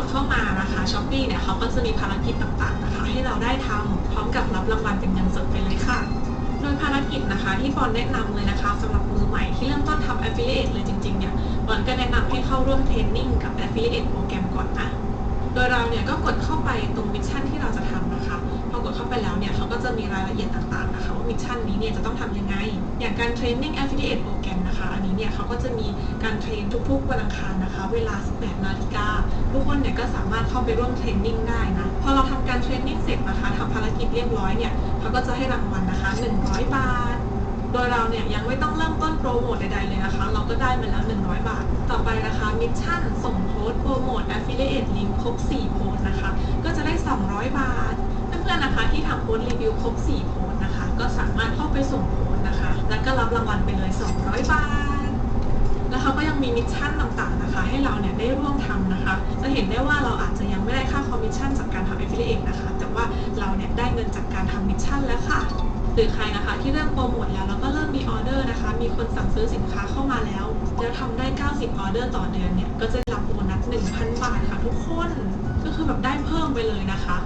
ดเข้ามานะคะช้อปปี้เนี่ยเขาก็จะมีภารกิจต่างๆนะคะให้เราได้ทำพร้อมกับรับรางวัลเป็นเงินสดไปเลยค่ะ โดยภารกิจนะคะที่บอลแนะนำเลยนะคะสำหรับมือใหม่ที่เริ่มต้นทำ Affiliate เลยจริงๆเนี่ยบอลก็แนะนำให้เข้าร่วมเทรนนิ่งกับ Affiliate โปรแกรมก่อนนะ โดยเราเนี่ยก็กดเข้าไปตรงมิชชั่นที่เราจะทำนะคะพอ กดเข้าไปแล้วเนี่ยเขาก็จะมีรายละเอียดต่างๆนะคะว่ามิชชั่นนี้เนี่ยจะต้องทำยังไง อย่างการเทรนนิ่ง affiliate โปรแกรมนะคะ อันนี้เนี่ยเขาก็จะมีการเทรนทุกๆวันอังคารนะคะ เวลา 18 นาฬิกาทุกคนเนี่ยก็สามารถเข้าไปร่วมเทรนนิ่งได้นะ พอเราทำการเทรนนิ่งเสร็จนะคะทำภารกิจเรียบร้อยเนี่ยเขาก็จะให้รางวัลนะคะ 100 บาท โดยเราเนี่ยยังไม่ต้องเริ่มต้นโปรโมทใดๆเลยนะคะ เราก็ได้มาแล้ว 100 บาท ต่อไปนะคะมิชชั่นส่งโพสต์โปรโมท affiliate link ครบ 4 โพสต์นะคะ ก็จะได้ 200 บาท พื่อนๆนะคะที่ทำโพสรีวิวครบ 4 โพสนะคะ ก็สามารถเข้าไปส่งโพสนะคะ แล้วก็รับรางวัลไปเลย 200 บาท แล้วเขาก็ยังมีมิชชั่นต่างๆนะคะ ให้เราเนี่ยได้ร่วมทำนะคะ จะเห็นได้ว่าเราอาจจะยังไม่ได้ค่าคอมมิชชั่นจากการทำ affiliate นะคะ แต่ว่าเราเนี่ยได้เงินจากการทำมิชชั่นแล้วค่ะหรือใครนะคะที่เริ่มโปรโมทแล้วแล้วก็เริ่มมีออเดอร์นะคะ มีคนสั่งซื้อสินค้าเข้ามาแล้ว แล้วทำได้ 90 ออเดอร์ต่อเดือนเนี่ย ก็จะรับโบนัส 1,000 บาทค่ะทุกคน ก็คือแบบได้เพิ่มไปเลยนะคะ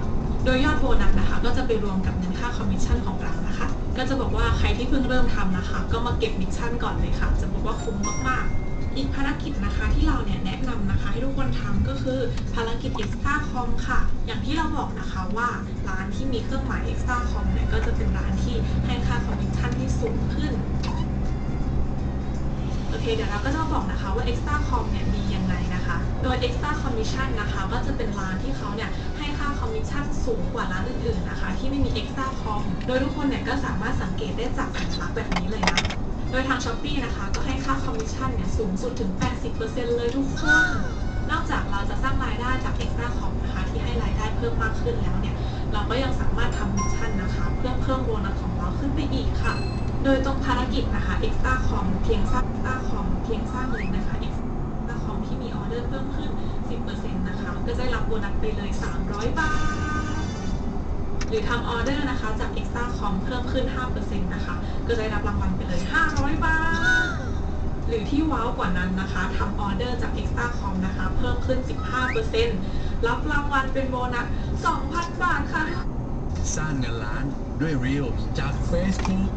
โดยยอดโบนัสนะคะก็จะไปรวมกับเงินค่าคอมมิชชั่นของเรานะคะ ก็จะบอกว่าใครที่เพิ่งเริ่มทำนะคะ ก็มาเก็บมิชชั่นก่อนเลยค่ะ จะบอกว่าคุ้มมากๆอีกภารกิจนะคะที่เราเนี่ยแนะนำนะคะให้ทุกคนทำก็คือภารกิจ extra com ค่ะ อย่างที่เราบอกนะคะว่าร้านที่มีเครื่องหมาย extra com เนี่ยก็จะเป็นร้านที่ให้ค่าคอมมิชชั่นที่สูงขึ้น เคเดี๋ยวเราก็จะมาบอกนะคะว่า extra com เนี่ยดียังไงนะคะ โดย extra commission นะคะก็จะเป็นร้านที่เขาเนี่ยให้ค่าคอมมิชชั่นสูงกว่าร้านอื่นๆนะคะ ที่ไม่มี extra com โดยทุกคนเนี่ยก็สามารถสังเกตได้จากสัญลักษณ์แบบนี้เลยนะโดยทาง s h อ p e e นะคะก็ให้ค่าคอมมิชชั่นเนี่ยสูงสุดถึง 80%เลยทุกคน นอกจากเราจะสร้างรายได้จาก extra com นะคะที่ให้รายได้เพิ่มมากขึ้นแล้วเนี่ย เราก็ยังสามารถทำมิชชั่นนะคะ เพื่อเพิ่มโบนัสของเราขึ้นไปอีกค่ะ โดยตรงภารกิจนะคะ extra com เพียงสร้าง extra com เพียงสร้างเลยนะคะ extra com ที่มีออเดอร์เพิ่มขึ้น 10%นะคะ ก็จะได้รับโบนัสไปเลย 300 บาท หรือทำออเดอร์นะคะ จาก extra com เพิ่มขึ้น 5%นะคะ ก็จะได้รับรางวัลไปเลย 500 บาท หรือที่ว้าวกว่านั้นนะคะทำออเดอร์จาก extra com นะคะ เพิ่มขึ้น 15%รับรางวัลเป็นโบนัส 2,000 บาทค่ะ สร้างเงินล้านด้วย Reels จาก Facebook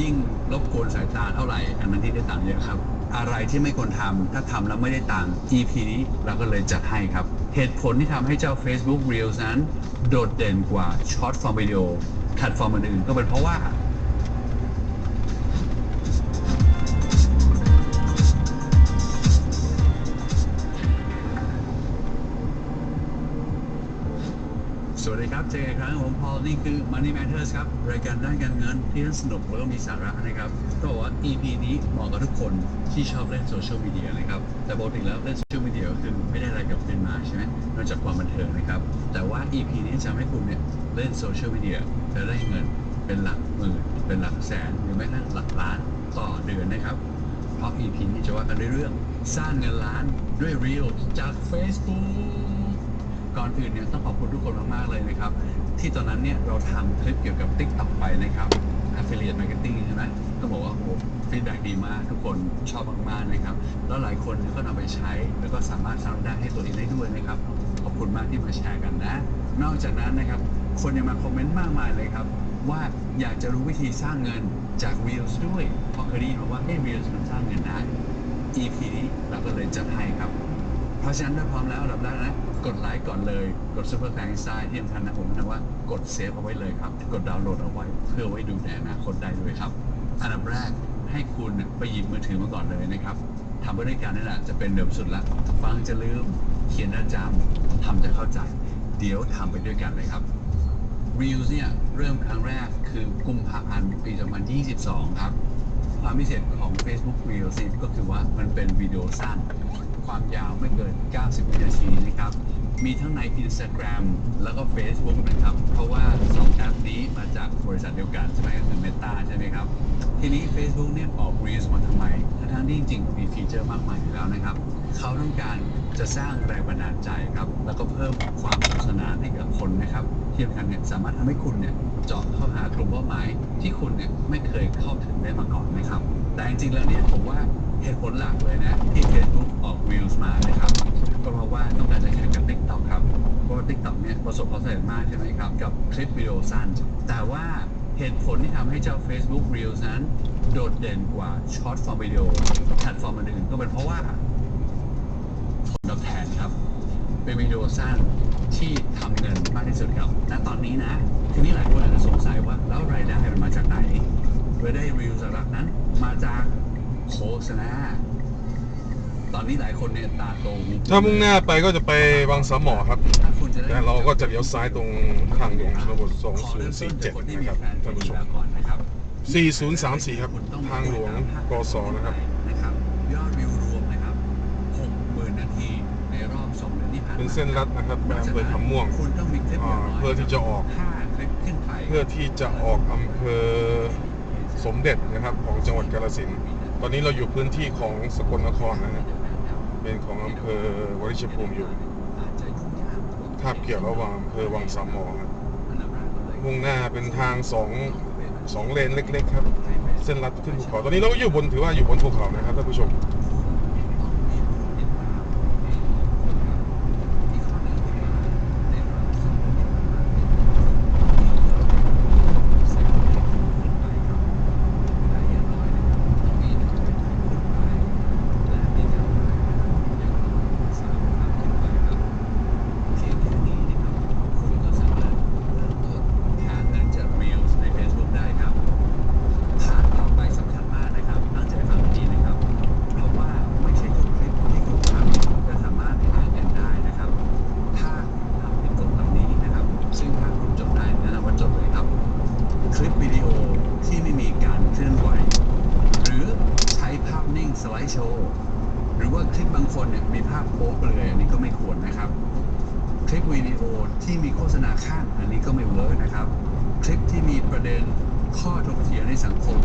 ยิ่งรบกวนสายตาเท่าไหร่อันนั้นที่ได้ตังค์เยอะครับ อะไรที่ไม่ควรทำถ้าทำแล้วไม่ได้ตังค์ EP นี้เราก็เลยจัดให้ครับ เหตุผลที่ทำให้เจ้า Facebook Reels นั้น โดดเด่นกว่า Short Form Video แพลตฟอร์มอื่นๆก็เป็นเพราะว่า วัสดีครับ เจอกันครั้งผมพอลนี่คือ Money Matters ครับ รายการด้านการเงินที่สนุกแล้วก็มีสาระนะครับต้องบอกว่า EP นี้เหมาะกับทุกคนที่ชอบเล่นโซเชียลมีเดียนะครับ แต่ปกติแล้วเล่นโซเชียลมีเดียก็คือไม่ได้อะไรกลับเป็นมาใช่ไหมนอกจากความบันเทิงนะครับ แต่ว่า EP นี้จะให้คุณเนี่ยเล่นโซเชียลมีเดียจะได้เงินเป็นหลักหมื่นเป็นหลักแสนหรือแม้กระทั่หลักล้านต่อเดือนนะครับเพราะ EP นี้จะว่ากันด้วยเรื่องสร้างเงินล้านด้วย Reels จาก Facebook ก่อนอื่นเนี่ยต้องขอบคุณทุกคนมากๆเลยนะครับ ที่ตอนนั้นเนี่ยเราทำคลิปเกี่ยวกับ TikTok ไปนะครับ Affiliate Marketing ใช่ไหมต้องบอกว่าโอ้ฟีดแบ็ดีมาก ทุกคนชอบมากๆนะครับ แล้วหลายคนเนี่ยก็นำไปใช้ แล้วก็สามารถสร้างได้ให้ตัวเองได้ด้วยนะครับ ขอบคุณมากที่มาแชร์กันนะ นอกจากนั้นนะครับ คนยังมาคอมเมนต์มากมายเลยครับ ว่าอยากจะรู้วิธีสร้างเงินจาก Reels ด้วยเพราะเคยได้ยินมาว่าเฮ้ Reels มันสร้างเงินได้ EP นี้เราก็เลยจัดให้ครับ เพราะฉะนั้นถ้าพร้อมแล้วอันดับแรกนะ กดไลค์ก่อนเลย กดซุปเปอร์แฟงซ้ายที่สำคัญนะผมนะว่ากดเซฟเอาไว้เลยครับ กดดาวน์โหลดเอาไว้ เพื่อไว้ดูในอนาคตได้ด้วยครับ อันดับแรกให้คุณไปหยิบมือถือมาก่อนเลยนะครับทำไปด้วยกันนี่แหละจะเป็นเดิมสุดละฟังจะลืม เขียนจะจำทำจะเข้าใจ เดี๋ยวทำไปด้วยกันเลยครับ Reels เนี่ยเริ่มครั้งแรกคือกุมภาพันธ์ปี 2022 ครับ ความพิเศษของ Facebook Reels ก็คือว่ามันเป็นวิดีโอสั้น ความยาวไม่เกิน 90 วินาทีนะครับ มีทั้งใน Instagram แล้วก็ Facebook นะครับ เพราะว่าสองแอปนี้มาจากบริษัทเดียวกันใช่ไหมก็คือ Meta ใช่ไหมครับ ทีนี้ Facebook เนี่ยออก Reels มาทำไมทั้งที่จริงๆมีฟีเจอร์มากมายอยู่แล้วนะครับ เขาต้องการจะสร้างแรงบันดาลใจครับ แล้วก็เพิ่มความสนุกสนานให้กับคนนะครับที่สำคัญเนี่ยสามารถทำให้คุณเนี่ยเจาะเข้าหากลุ่มเป้าหมายที่คุณเนี่ยไม่เคยเข้าถึงได้มาก่อนนะครับ แต่จริงๆแล้วเนี่ยผมว่าเหตุผลหลักเลยนะที่ Facebook ออก Reels มานะครับ ก็เพราะว่าต้องการจะแข่งกับ TikTok ครับ เพราะว่า TikTok เนี่ยประสบความสำเร็จมากใช่ไหมครับ กับคลิปวิดีโอสั้น แต่ว่าเหตุผลที่ทำให้เจ้า Facebook Reels นั้น โดดเด่นกว่า Short Form Video แพลตฟอร์มอื่นๆก็เป็นเพราะว่าผลตอบแทนครับ เป็นวิดีโอสั้นที่ทำเงินมากที่สุดครับณตอนนี้นะทีนี้หลายคนอาจจะสงสัยว่าแล้วรายได้มันมาจากไหนรายได้รีวิวหลักนั้นมาจากโฆษณา ตอนนี้หลายคนเนี่ยตาโตหูถ้ามุ่งหน้าไปก็จะไปบางสามหมอครับถ้าคุณจะได้แต่เราก็จะเลี้ยวซ้ายตรงทางหลวงชนบท2047นะครับท่านผู้ชมก่อนนะครับ4034 ครับ ทางหลวงกศนะครับนะครับ ยอดวิวรวมนะครับ60,000นาทีในรอบ2เดือนที่ผ่านมาเป็นเส้นรัดนะครับไปอำเภอคำม่วงคุณต้องมีคลิปอ่าย่างน้ยเพื่อที่จะออกห้าคลิปขึ้นไปเพื่อที่จะออกอำเภอสมเด็จนะครับของจังหวัดกาฬสินธุ์ตอนนี้เราอยู่พื้นที่ของสกลนครนะฮะ เป็นของอำเภอวริชภูมิอยู่คาบเกี่ยวระหว่างอำเภอวังสามหมอครับมุ่งหน้าเป็นทางสองสองเลนเล็ก ๆ ครับ เส้นลัดขึ้นภูเขาตอนนี้เราก็อยู่บนถือว่าอยู่บนภูเขานะครับท่านผู้ชม หาเงินจาก Reels ใน Facebook ได้ครับ ฐานต่อไปสำคัญมากนะครับ ตั้งใจฟังดีนะครับ เพราะว่าไม่ใช่ทุกคลิปที่คุณทำจะสามารถหาเงินได้นะครับ ถ้าคุณทำผิดกฎเหล่านี้นะครับ ซึ่งถ้าคุณจดได้แนะนำว่าจดเลยครับ คลิปวิดีโอที่ไม่มีการเคลื่อนไหว หรือใช้ภาพนิ่งสไลด์โชว์ หรือว่าคลิปบางคนเนี่ยมีภาพโป๊เปลือยอันนี้ก็ไม่ควรนะครับ คลิปวิดีโอที่มีโฆษณาง อันนี้ก็ไม่เวิร์กนะครับ คลิปที่มีประเด็นข้อถกเถียงในสังคม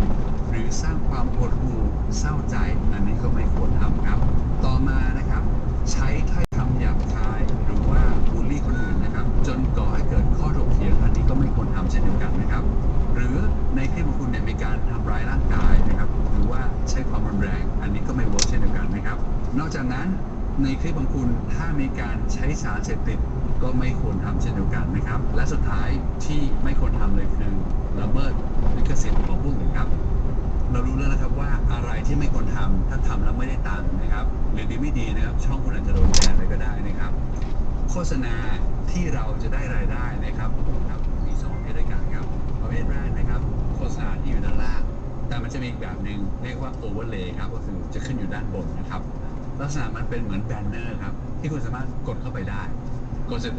หรือสร้างความหดหูเศร้าใจ อันนี้ก็ไม่ควรทำครับ ต่อมานะครับ ใช้ถ้อยคำหยาบคาย หรือว่าบูลลี่คนอื่นนะครับ จนก่อให้เกิดข้อถกเถียง อันนี้ก็ไม่ควรทำเช่นเดียวกันนะครับ หรือในคลิปของคุณเนี่ยมีการทำร้ายร่างกายนะครับ หรือว่าใช้ความรุนแรง อันนี้ก็ไม่เวิร์กเช่นเดียวกันนะครับ นอกจากนั้นในคลิปของคุณถ้ามีการใช้สารเสพติด ก็ไม่ควรทำเช่นเดียวกันนะครับ และสุดท้ายที่ไม่ควรทำเลยคือละเมิดลิขสิทธิ์ของผู้อื่นครับ เรารู้แล้วนะครับว่าอะไรที่ไม่ควรทำถ้าทำแล้วไม่ได้ตังค์นะครับหรือดีไม่ดีนะครับ ช่องคุณอาจจะโดนแบนเลยก็ได้นะครับ โฆษณาที่เราจะได้รายได้นะครับครับมีสองประเภทด้วยกันครับประเภทแรกนะครับ โฆษณาที่อยู่ด้านล่างแต่มันจะมีอีกแบบหนึ่งเรียกว่าโอเวอร์เลย์ครับก็คือจะขึ้นอยู่ด้านบนนะครับ ลักษณะมันเป็นเหมือนแบนเนอร์ครับที่คุณสามารถกดเข้าไปได้ กดเสร็จ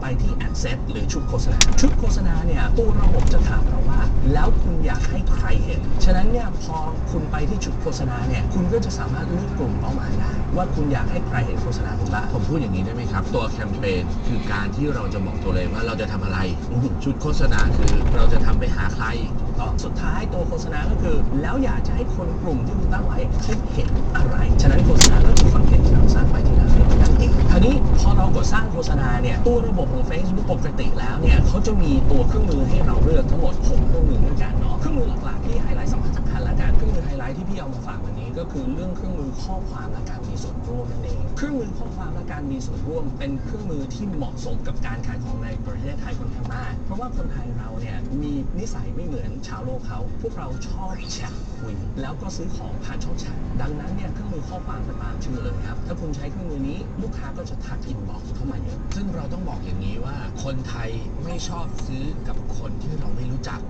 จะพาคุณไปที่ ad set หรือชุดโฆษณา ชุดโฆษณาเนี่ยตัวระบบจะถามเราว่า แล้วคุณอยากให้ใครเห็น ฉะนั้นเนี่ยพอคุณไปที่ชุดโฆษณาเนี่ยคุณก็จะสามารถเลือกกลุ่มเป้าหมายได้ ว่าคุณอยากให้ใครเห็นโฆษณาคุณบ้างผมพูดอย่างนี้ได้ไหมครับ ตัวแคมเปญคือการที่เราจะบอกตัวเลยว่าเราจะทำอะไร ชุดโฆษณาคือเราจะทำไปหาใครก็สุดท้ายตัวโฆษณาก็คือ แล้วอยากจะให้คนกลุ่มที่คุณตั้งไว้เขาเห็นอะไร ฉะนั้นโฆษณาก็คือคอนเทนต์ที่เราสร้างไปที่เราเห็นนั่นเอง คราวนี้พอเรากดสร้างโฆษณาเนี่ยตัวระบบของ Facebook ปกติแล้วเนี่ยเขาจะมีตัวเครื่องมือให้เราเลือกทั้งหมด6เครื่องมือด้วยกันเนาะเครื่องมือหลักๆที่ไฮไลท์สำคัญสำคัญละกันเครื่องมือไฮไลท์ที่พี่เอามาฝากวันนี้ก็คือเรื่องเครื่องมือข้อความและการมีส่วนร่วมนั่นเองเครื่องมือข้อความและการมีส่วนร่วม เป็นเครื่องมือที่เหมาะสมกับการขายของในประเทศไทยค่อนข้างมาก ราะว่าคนไทยเราเนี่ยมีนิสัยไม่เหมือนชาวโลกเขา พวกเราชอบแชทคุย แล้วก็ซื้อของผ่านช่องแชทดังนั้นเนี่ยเครื่องมือข้อความเป็นตามชื่อเลยครับ ถ้าคุณใช้เครื่องมือนี้ลูกค้าก็จะทักอินบ็อกซ์เข้ามาเยอะ ซึ่งเราต้องบอกอย่างนี้ว่า คนไทยไม่ชอบซื้อกับคนที่เราไม่รู้จัก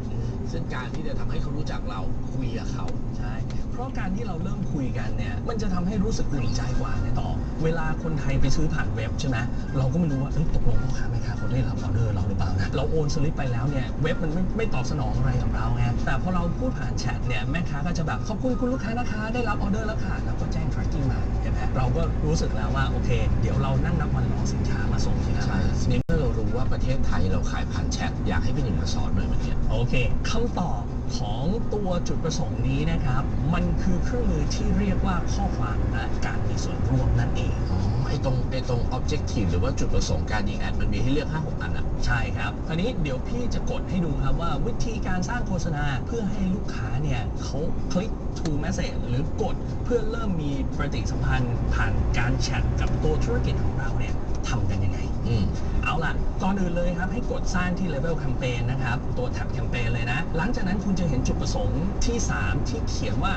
ซึ่งการที่จะทำให้เขารู้จักเราคุยกับเขาใช่ ราะการที่เราเริ่มคุยกันเนี่ย มันจะทำให้รู้สึกอุ่นใจกว่าในต่อ เวลาคนไทยไปซื้อผ่านเว็บใช่ไหมเราก็ไม่รู้ว่าเอ้ยตกลงพ่อค้าแม่ค้าเขาได้รับออเดอร์เราหรือเปล่านะ เราโอนสลิปไปแล้วเนี่ย เว็บมันไม่ไม่ตอบสนองอะไรกับเราไง แต่พอเราพูดผ่านแชทเนี่ยแม่ค้าก็จะแบบขอบคุณคุณลูกค้านะคะ ได้รับออเดอร์แล้วค่ะ แล้วก็แจ้ง tracking มาเห็นไหมเราก็รู้สึกแล้วว่าโอเค เดี๋ยวเรานั่งนับวันรอสินค้ามาส่งที่หน้าใช่บ้าน ในเมื่อเรารู้ว่าประเทศไทยเราขายผ่านแชทอยากให้พี่หนึ่งมาสอนหน่อยมันเนี่ยโอเค คำตอบ ของตัวจุดประสงค์นี้นะครับ มันคือเครื่องมือที่เรียกว่าข้อความและการมีส่วนร่วมนั่นเองอ๋อไอตรงไอตรง objective หรือว่าจุดประสงค์การยิงแอดมันมีให้เลือก 5 6 อันอะใช่ครับคราวนี้เดี๋ยวพี่จะกดให้ดูครับว่าวิธีการสร้างโฆษณาเพื่อให้ลูกค้าเนี่ยเขาคลิก to message หรือกดเพื่อเริ่มมีปฏิสัมพันธ์ผ่านการแชทกับตัวธุรกิจของเราเนี่ย ทำกันยังไง อืม เอาล่ะ ก่อนอื่นเลยครับให้กดสร้างที่ Level Campaign นะครับ ตัวแท็บแคมเปญเลยนะ หลังจากนั้นคุณจะเห็นจุดประสงค์ที่ 3 ที่เขียนว่า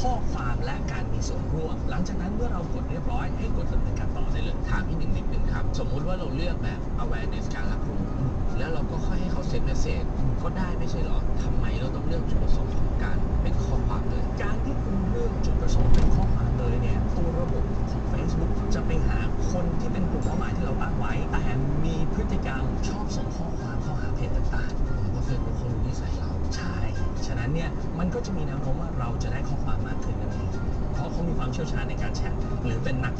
ข้อความและการมีส่วนร่วม หลังจากนั้นเมื่อเรากดเรียบร้อยให้กดดำเนินการต่อได้เลย ถามพี่หนึ่งนิดนึงครับ สมมุติว่าเราเลือกแบบ awareness การรับรู้ แล้วเราก็ค่อยให้เขาเซ็นเมสเซจก็ได้ไม่ใช่เหรอทำไมเราต้องเลือกจุดประสงค์ของการ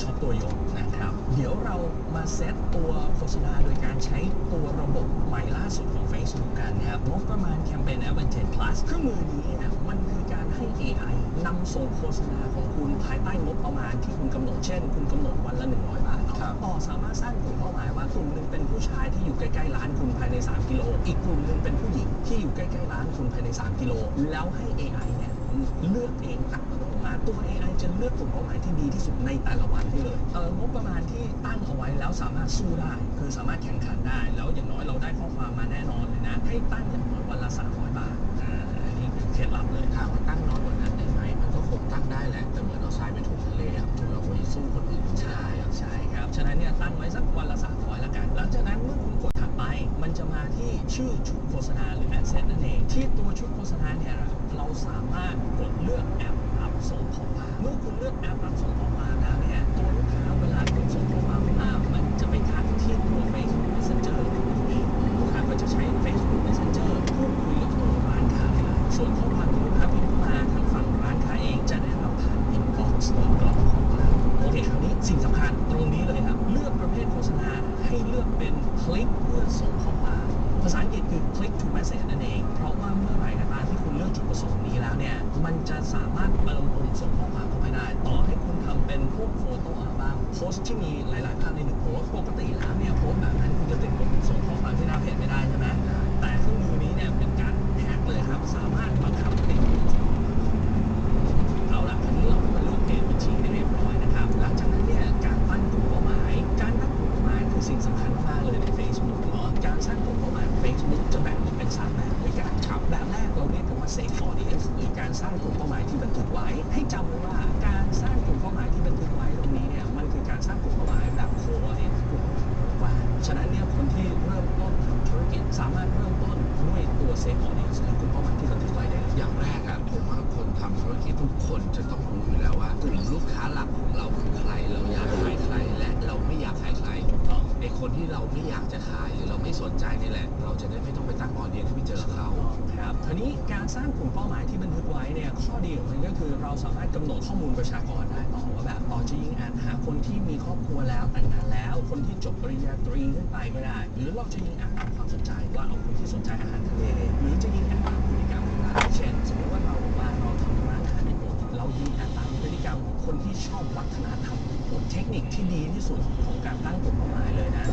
ช็อปตัวยงนะครับ เดี๋ยวเรามาเซตตัวโฆษณาโดยการใช้ตัวระบบใหม่ล่าสุดของ Facebook กันนะครับงบประมาณแคมเปญ Advantage Plus เครื่องมือนี้เนี่ยมันคือการให้ AI นำส่งโฆษณาของคุณภายใต้งบประมาณที่คุณกำหนดเช่น คุณกำหนดวันละ 100 บาทเนาะครับต่อสามารถสร้างกลุ่มเป้าหมายว่ากลุ่มหนึ่งเป็นผู้ชายที่อยู่ใกล้ๆร้านคุณภายใน 3 กิโล อีกกลุ่มหนึ่งเป็นผู้หญิงที่อยู่ใกล้ๆร้านคุณภายใน 3 กิโล แล้วให้ AI เนี่ยเลือกเองอัตโนมัติตัว AI จะเลือกกลุ่มเป้าหมายที่ดีที่สุดในแต่ละวันให้เลยเอองบประมาณที่ตั้งเอาไว้แล้วสามารถสู้ได้ คือสามารถแข่งขันได้ แล้วอย่างน้อยเราได้ข้อความมาแน่นอนเลยนะ ให้ตั้งอย่างน้อยวันละ300บาทอ่าอันนี้คือเคล็ดลับเลยถามว่าตั้งน้อยกว่านั้นได้ไหมมันก็คงตั้งได้แหละแต่เหมือนเอาทรายไปถูทะเลอะเราไปสู้คนอื่นไม่ใช่ได้อะใช่ครับฉะนั้นเนี่ยตั้งไว้สักวันละ300ละกันหลังจากนั้นเมื่อคุณกดถัดไป มันจะมาที่ชื่อชุดโฆษณาหรือ asset นั่นเองที่ตัวชุดโฆษณาเนี่ยเราสามารถกดเลือกแอปรับ ส่งขอควาเมื่อคุณเลือกแอปรับส่งขอควาแล้วเนี่ยตัวลูกค้าเวลากดส่งข้อความมามันจะไปทักที่ตัว Facebook Messenger ของคุณเองลูกค้าก็จะใช้ Facebook Messenger พูดคุยกับตัวร้านค้าเลยส่วนข้อความที่ลูกค้าพิมพ์มาทางฝั่งร้านค้าเองจะได้รับผ่าน inbox หรือกล่องข้อควาโอเคคราวนี้สิ่งสำคัญตรงนี้เลยครับ เลือกประเภทโฆษณาให้เลือกเป็นคลิกเพื่อส่งขอควาภาษาอังกฤษคือ click to message นั่นเอง เพราะว่าเมื่อไหร่ ก็ตามที่คุณเลือกจุดประสงค์นี้แล้วเนี่ย มันจะสามารถเติมปุ่มส่งข้อความเข้าไปได้ ต่อให้คุณทำเป็นพวกโฟโต้อัลบั้มโพสต์ที่มีหลาย ๆ ภาพในหนึ่งโพสต์ปกติแล้วเนี่ยโพสต์แบบนั้นคุณจะติดปุ่มส่งข้อความที่หน้าเพจไม่ได้ใช่ไหมแต่เครื่องมือนี้เนี่ยเป็นการแฮกเลยครับ สามารถบังคับ เราเรียนว่า safe audience หรือการสร้างกลุ่มเป้าหมายที่บันทึกไว้ ให้จำไว้ว่าการสร้างกลุ่มเป้าหมายที่บันทึกไว้ตรงนี้เนี่ยมันคือการสร้างกลุ่มเป้าหมายแบบ core audience กลุ่มกว้างฉะนั้นเนี่ยคนที่เริ่มต้นทำธุรกิจสามารถเริ่มต้นด้วยตัว safe audience หรือกลุ่มเป้าหมายที่บันทึกไว้ได้เลยอย่างแรกอะผมว่าคนทำธุรกิจทุกคนจะต้องรู้อยู่แล้วว่ากลุ่มลูกค้าหลักของเราคือใครเราอยากขายใครและเราไม่อยากขายใครไอคนที่เราไม่อยากจะขายหรือเราไม่สนใจนี่แหละ เราจะได้ไม่ต้องไปตั้งออเดียนที่ไปเจอเขา ทีนี้การสร้างกลุ่มเป้าหมายที่บันทึกไว้เนี่ยข้อดีของมันก็คือเราสามารถกำหนดข้อมูลประชากรได้ต่อว่าแบบต่อจะยิงแอดหาคนที่มีครอบครัวแล้วแต่งงานแล้ว คนที่จบปริญญาตรีขึ้นไปก็ได้ หรือเราจะยิงแอดตามความสนใจว่าเอาคนที่สนใจอาหารทะเลหรือจะยิงแอดตามพฤติกรรมของร้านเช่นสมมติว่าเราบอกว่าเราทำร้านอาหารญี่ปุ่นเรายิงแอดตามพฤติกรรมของคนที่ชอบวัฒนธรรมญี่ปุ่นเทคนิคที่ดีที่สุดของการตั้งกลุ่มเป้าหมายเลยนะ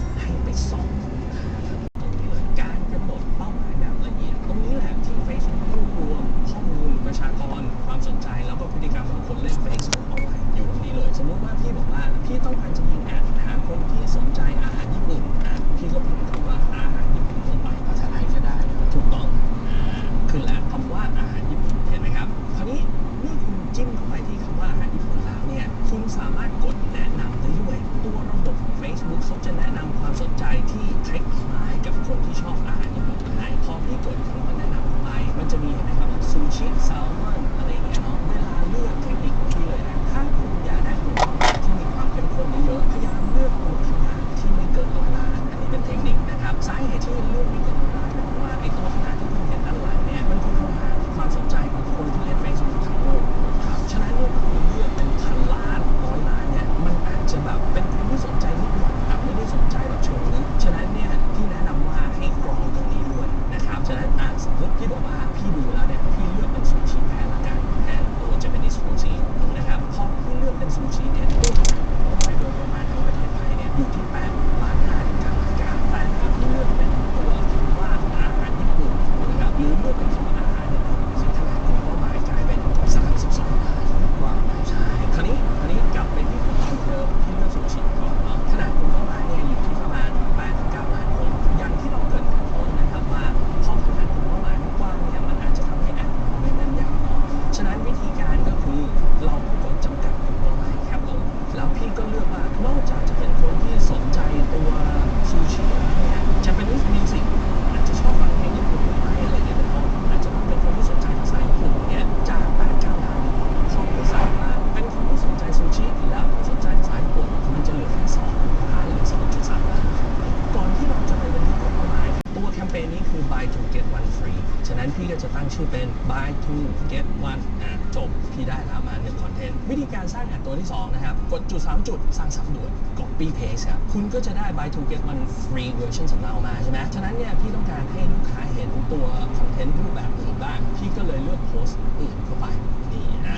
buy to get one free version สำเรามาใช่ไหมฉะนั้นเนี่ยพี่ต้องการให้ลูกค้าเห็นตัวคอนเทนต์รูปแบบอื่นบ้าง พี่ก็เลยเลือกโพสต์อื่นเข้าไปนี่อ่า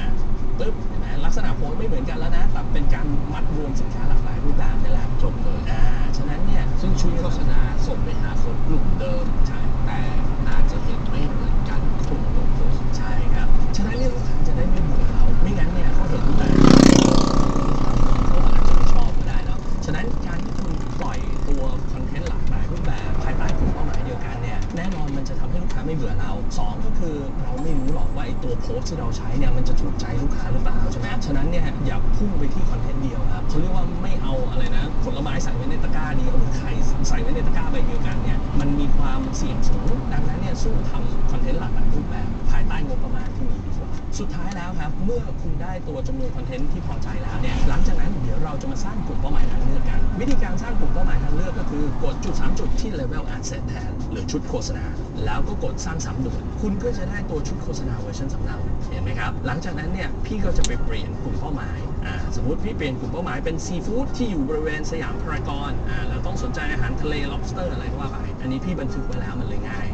ปึ๊บเห็นไหมลักษณะโพสต์ไม่เหมือนกันแล้วนะแต่เป็นการมัดรวมสินค้าหลากหลายรูปแบบนี่แหละจบเลยอ่าฉะนั้นเนี่ยซึ่งชุดโฆษณาส่งไปหาคนกลุ่มเดิมใช่แต่ สุดท้ายแล้วครับเมื่อคุณได้ตัวจำนวนคอนเทนต์ที่พอใจแล้วเนี่ยหลังจากนั้นเดี๋ยวเราจะมาสร้างกลุ่มเป้าหมายทางเลือกกัน วิธีการสร้างกลุ่มเป้าหมายทางเลือกก็คือกดจุด 3 จุดที่ level asset แทนหรือชุดโฆษณา แล้วก็กดสร้างซ้ำด่วนคุณก็จะได้ตัวชุดโฆษณาเวอร์ชันสำเนาเห็นไหมครับหลังจากนั้นเนี่ยพี่ก็จะไปเปลี่ยนกลุ่มเป้าหมายอ่าสมมติพี่เปลี่ยนกลุ่มเป้าหมายเป็นซีฟู้ดที่อยู่บริเวณสยามพารากอนอ่าแล้วต้องสนใจอาหารทะเล lobster อะไรก็ว่าไปอันนี้พี่บันทึกไว้แล้วมันเลยง่าย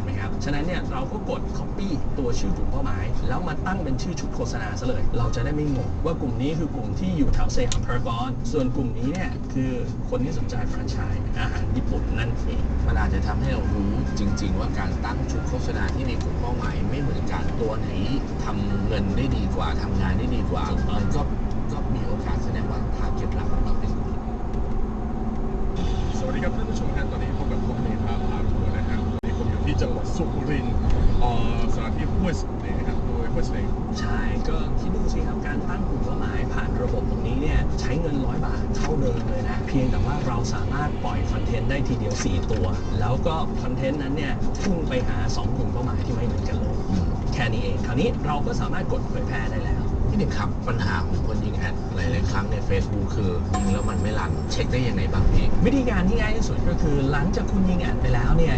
ฉะนั้นเนี่ยเราก็กด copy ตัวชื่อกลุ่มเป้าหมาย แล้วมาตั้งเป็นชื่อชุดโฆษณาซะเลย เราจะได้ไม่งงว่ากลุ่มนี้คือกลุ่มที่อยู่แถวสยามพารากอนส่วนกลุ่มนี้เนี่ยคือคนที่สนใจแฟรนไชส์อาหารญี่ปุ่นนั่นเองมันอาจจะทำให้เรารู้จริง ๆ ว่าการตั้งชุดโฆษณาที่มีกลุ่มเป้าหมายไม่เหมือนกันตัวไหนทำเงินได้ดีกว่าทำงานได้ดีกว่ามันก็ พียงแต่ว่าเราสามารถปล่อยคอนเทนต์ได้ทีเดียว 4 ตัว แล้วก็คอนเทนต์นั้นเนี่ยพุ่งไปหา 2 กลุ่มเป้าหมายที่ไม่เหมือนกันเลย แค่นี้เอง คราวนี้เราก็สามารถกดเผยแพร่ได้แล้วพี่หนึ่งครับ ปัญหาของคนยิงแอดหลาย ๆ ครั้งใน Facebook คือยิงแล้วมันไม่รัน เช็คได้ยังไงบ้างพี่ วิธีการที่ง่ายที่สุดก็คือหลังจากคุณยิงแอดไปแล้วเนี่ย